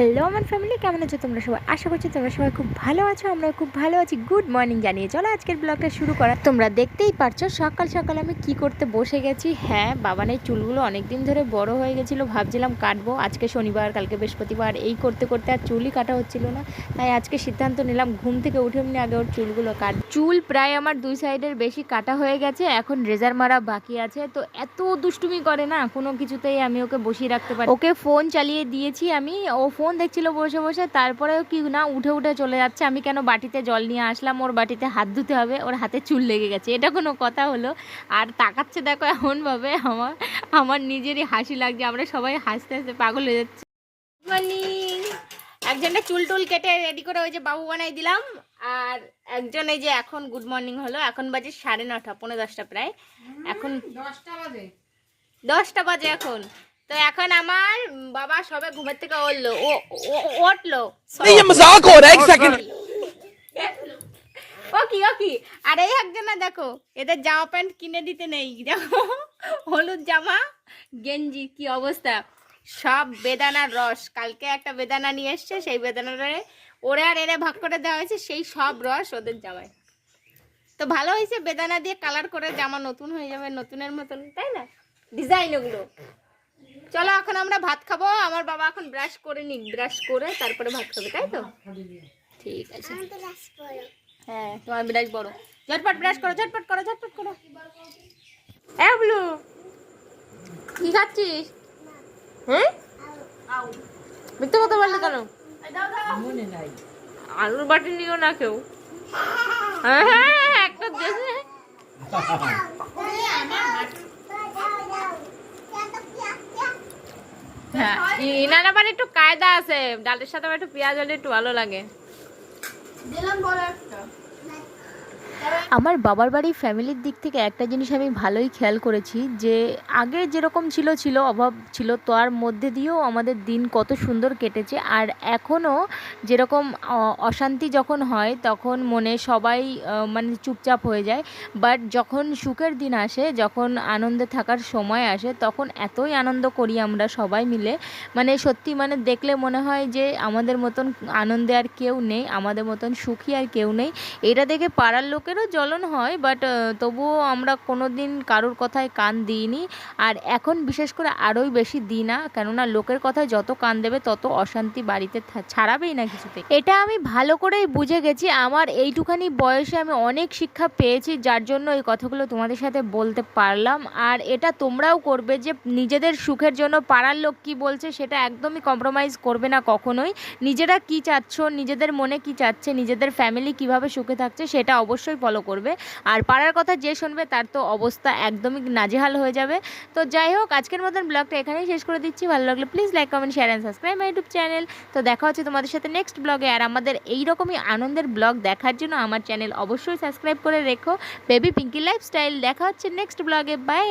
Hello আমার family কেমন আছো তোমরা সবাই? আশা করছি তোমরা সবাই খুব ভালো আছো আমরা খুব ভালো আছি। গুড মর্নিং জানিয়ে চলো আজকের ব্লগটা শুরু করা। তোমরা দেখতেই পারছ, সকাল সকাল আমি কি করতে বসে গেছি? হ্যাঁ বাবানের চুলগুলো অনেক দিন ধরে বড় হয়ে গেছিল, ভাবছিলাম কাটবো। আজকে শনিবার, কালকে বৃহস্পতিবার, এই করতে করতে আর চুলই কাটা হচ্ছিল না। তাই আজকে সিদ্ধান্ত নিলাম, ঘুম থেকে উঠে এমনি আগে ওর চুলগুলো কাট। চুল প্রায় আমার দুই সাইডের বেশি কাটা হয়ে গেছে, এখন রেজার মারা বাকি আছে। তো এত দুষ্টুমি করে না, কোনো কিছুতেই আমি ওকে বসিয়ে রাখতে পারি ওকে ফোন চালিয়ে দিয়েছি আমি, ও ফোন দেখছিল বসে বসে তারপরেও কি না উঠে উঠে চলে যাচ্ছে। আমি কেন বাটিতে জল নিয়ে আসলাম? ওর বাটিতে হাত ধুতে হবে ওর হাতে চুল লেগে গেছে। এটা কোনো কথা হলো। আর তাকাচ্ছে দেখো এমনভাবে আমার আমার নিজেরই হাসি লাগছে। আমরা সবাই হাসতে হাসতে পাগল হয়ে যাচ্ছি। মর্নিং একজনের চুল টুল কেটে রেডি করে ওই যে বাবু বানাই দিলাম। আর একজন এই যে এখন গুড মর্নিং হলো। এখন বাজে সাড়ে নটা পনেরো দশটা প্রায়। এখন দশটা বাজে। দশটা বাজে এখন। তো এখন আমার বাবা সবে ঘুমের থেকে উঠল। উঠল। মজাক হো রা এক সেকেন্ড ওকি ওকি আরে একজন না দেখো এদের জামা প্যান্ট কিনে দিতে নেই। দেখো হলুদ জামা গেঞ্জি কি অবস্থা? সব বেদানার রস। কালকে একটা বেদানা নিয়ে এসছে সেই বেদানাটা ওরে আর এরে ভাগ করে দেওয়া হয়েছে সেই সব রস ওদের জামায়। তো ভালো হয়েছে বেদানা দিয়ে কালার করে জামা নতুন হয়ে যাবে নতুনের মতন তাই না? ডিজাইন ওগুলো। চলো এখন আমরা ভাত খাব। আমার বাবা এখন ব্রাশ করে নিক ব্রাশ করে তারপরে ভাত খাবে তাই তো? ঠিক আছে। হ্যাঁ তোমার ব্রাশ বড়। ঝটপট ব্রাশ করো ঝটপট করো ঝটপট করো। হ্যাঁ ব্লু কি খাচ্ছিস? হ্যাঁ মিথ্যে কথা বললি কেন? আলুর বাটি নিও না কেউ। হ্যাঁ হ্যাঁ হ্যাঁ, একটা হ্যাঁ ইনার আবার একটু কায়দা আছে। ডালের সাথে আবার একটু পেঁয়াজ হলে একটু ভালো লাগে। আমার বাবার বাড়ির ফ্যামিলির দিক থেকে একটা জিনিস আমি ভালোই খেয়াল করেছি যে আগে যেরকম ছিল ছিল, অভাব ছিল তার মধ্যে দিয়েও আমাদের দিন কত সুন্দর কেটেছে। আর এখনও যেরকম অশান্তি যখন হয়, তখন মনে সবাই মানে চুপচাপ হয়ে যায়। বাট যখন সুখের দিন আসে, যখন আনন্দে থাকার সময় আসে, তখন এতই আনন্দ করি আমরা সবাই মিলে। মানে সত্যি মানে দেখলে মনে হয় যে আমাদের মতন আনন্দে আর কেউ নেই, আমাদের মতন সুখী আর কেউ নেই। এটা দেখে পাড়ার লোকেরও জ্বলন হয় বাট তবুও আমরা কোনো দিন কারোর কথায় কান দিইনি। আর এখন বিশেষ করে আরোই বেশি দিই না কেননা লোকের কথায় যত কান দেবে তত অশান্তি বাড়িতে ছাড়াবেই না কিছুতে এটা আমি ভালো করেই বুঝে গেছি। আমার এইটুখানি বয়সে আমি অনেক শিক্ষা পেয়েছি, যার জন্য এই কথাগুলো তোমাদের সাথে বলতে পারলাম। আর এটা তোমরাও করবে যে নিজেদের সুখের জন্য পাড়ার লোক কি বলছে সেটা একদমই কম্প্রোমাইজ করবে না কখনোই। নিজেরা কি চাচ্ছ, নিজেদের মনে কি চাচ্ছে, নিজেদের ফ্যামিলি কীভাবে সুখে থাকছে সেটা অবশ্যই ফলো করবে। আর পাড়ার কথা যে শুনবে তার তো অবস্থা একদমই নাজেহাল হয়ে যাবে। তো যাই হোক, আজকের মতন ব্লগটা এখানেই শেষ করে দিচ্ছি। ভালো লাগলে please like comment share and subscribe my YouTube channel তো দেখা হচ্ছে তোমাদের সাথে নেক্সট ব্লগে আর আমাদের এইরকমই আনন্দের ব্লগ দেখার জন্য আমার চ্যানেল অবশ্যই সাবস্ক্রাইব করে রেখো। বেবি পিঙ্কি লাইফস্টাইল দেখা হচ্ছে নেক্সট ব্লগে বাই